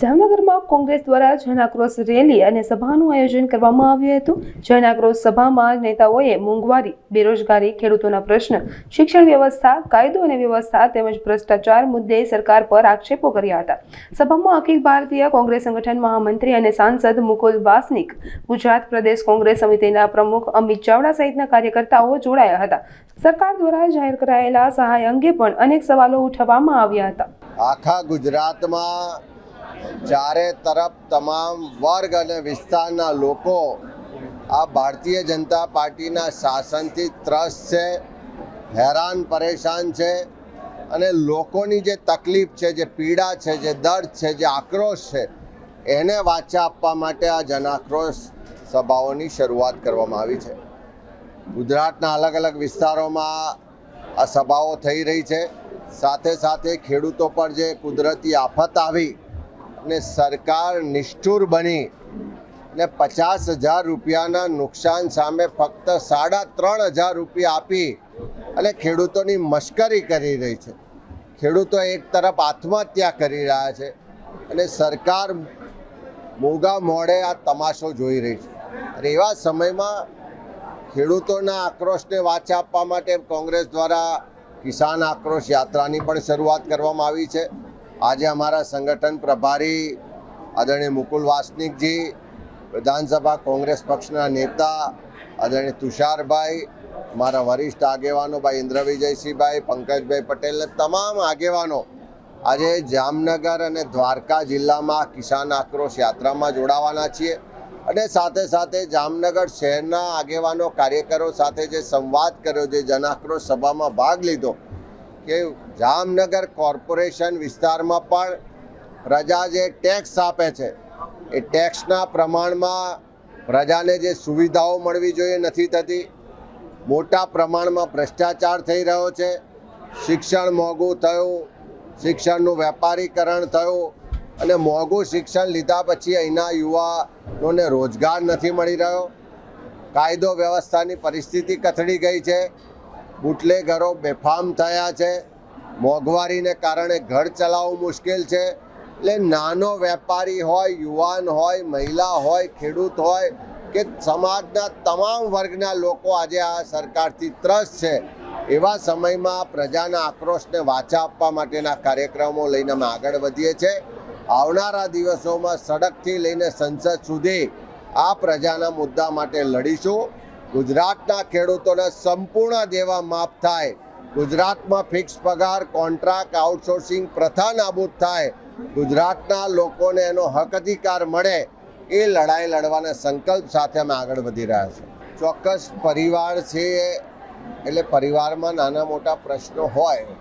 જામનગરમાં કોંગ્રેસ દ્વારા જનાક્રોશ રેલી અને સભાનું આયોજન કરવામાં આવ્યું હતું. જનાક્રોશ સભામાં નેતાઓએ મોંઘવારી, બેરોજગારી, ખેડૂતોના પ્રશ્ન, શિક્ષણ વ્યવસ્થા, કાયદો અને વ્યવસ્થા તેમજ ભ્રષ્ટાચાર મુદ્દે સરકાર પર આક્ષેપો કર્યા હતા. સભામાં અખિલ ભારતીય કોંગ્રેસ સંગઠન મહામંત્રી અને સાંસદ મુકુલ વાસનિક, ગુજરાત પ્રદેશ કોંગ્રેસ સમિતિના પ્રમુખ અમિત ચાવડા સહિતના કાર્યકર્તાઓ જોડાયા હતા. સરકાર દ્વારા જાહેર કરાયેલા સહાય અંગે પણ અનેક સવાલો ઉઠાવવામાં આવ્યા હતા. આખા ગુજરાતમાં ચારે તરફ તમામ વર્ગ અને વિસ્તારના લોકો આ ભારતીય જનતા પાર્ટીના શાસનથી ત્રસ્ત છે, હેરાન પરેશાન છે અને લોકોની જે તકલીફ છે, જે પીડા છે, જે દર્દ છે, જે આક્રોશ છે, એને વાચા આપવા માટે આ જનાક્રોશ સભાઓની શરૂઆત કરવામાં આવી છે. ગુજરાતના અલગ અલગ વિસ્તારોમાં આ સભાઓ થઈ રહી છે. સાથે સાથે ખેડૂતો પર જે કુદરતી આફત આવી અને સરકાર નિષ્ઠુર બની ને પચાસ હજાર રૂપિયાના નુકસાન સામે ફક્ત સાડા ત્રણ હજાર રૂપિયા આપી અને ખેડૂતોની મશ્કરી કરી રહી છે. ખેડૂતો એક તરફ આત્મહત્યા કરી રહ્યા છે અને સરકાર મોગા મોડે આ તમાશો જોઈ રહી છે. અને એવા સમયમાં ખેડૂતોના આક્રોશને વાચા આપવા માટે કોંગ્રેસ દ્વારા કિસાન આક્રોશ યાત્રાની પણ શરૂઆત કરવામાં આવી છે. આજે અમારા સંગઠન પ્રભારી આદરણીય મુકુલ વાસનિકજી, વિધાનસભા કોંગ્રેસ પક્ષના નેતા આદરણીય તુષારભાઈ, મારા વરિષ્ઠ આગેવાનો ભાઈ ઇન્દ્ર વિજયસિંહભાઈ પંકજભાઈ પટેલ તમામ આગેવાનો આજે જામનગર અને દ્વારકા જિલ્લામાં કિસાન આક્રોશ યાત્રામાં જોડાવાના છીએ. અને સાથે સાથે જામનગર શહેરના આગેવાનો, કાર્યકરો સાથે જે સંવાદ કર્યો, જે જનાક્રોશ સભામાં ભાગ લીધો કે જામનગર કોર્પોરેશન વિસ્તારમાં પણ પ્રજા જે ટેક્સ આપે છે, એ ટેક્સના પ્રમાણમાં પ્રજાને જે સુવિધાઓ મળવી જોઈએ નથી થતી. મોટા પ્રમાણમાં ભ્રષ્ટાચાર થઈ રહ્યો છે. શિક્ષણ મોંઘું થયું, શિક્ષણનું વેપારીકરણ થયું અને મોંઘું શિક્ષણ લીધા પછી અહીંના યુવાનોને રોજગાર નથી મળી રહ્યો. કાયદો વ્યવસ્થાની પરિસ્થિતિ કથળી ગઈ છે. બુટલેગરો બેફામ થયા છે. મોંઘવારીને કારણે ઘર ચલાવવું મુશ્કેલ છે. એટલે નાનો વેપારી હોય, યુવાન હોય, મહિલા હોય, ખેડૂત હોય કે સમાજના તમામ વર્ગના લોકો આજે આ સરકારથી ત્રસ્ત છે. એવા સમયમાં પ્રજાના આક્રોશને વાચા આપવા માટેના કાર્યક્રમો લઈને અમે આગળ વધીએ છીએ. આવનારા દિવસોમાં સડકથી લઈને સંસદ સુધી આ પ્રજાના મુદ્દા માટે લડીશું. ગુજરાતના ખેડૂતોને સંપૂર્ણ દેવા માફ થાય. ગુજરાતમાં ફિક્સ પગાર કોન્ટ્રાક્ટ આઉટસોર્સિંગ પ્રથા નાબૂદ થાય. ગુજરાતના લોકોને એનો હક અધિકાર મળે. એ લડાઈ લડવાના સંકલ્પ સાથે અમે આગળ વધી રહ્યા છીએ. ચોક્કસ પરિવાર છે એટલે પરિવારમાં નાના મોટા પ્રશ્નો હોય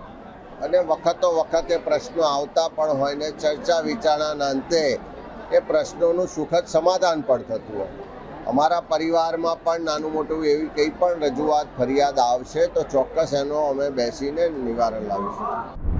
અને વખતો વખતે પ્રશ્નો આવતા પણ હોય ને ચર્ચા વિચારણાના અંતે એ પ્રશ્નોનું સુખદ સમાધાન પણ થતું હોય. અમારા પરિવારમાં પણ નાનું મોટું એવી કંઈ પણ રજૂઆત, ફરિયાદ આવશે તો ચોક્કસ એનો અમે બેસીને નિવારણ લાવીશું.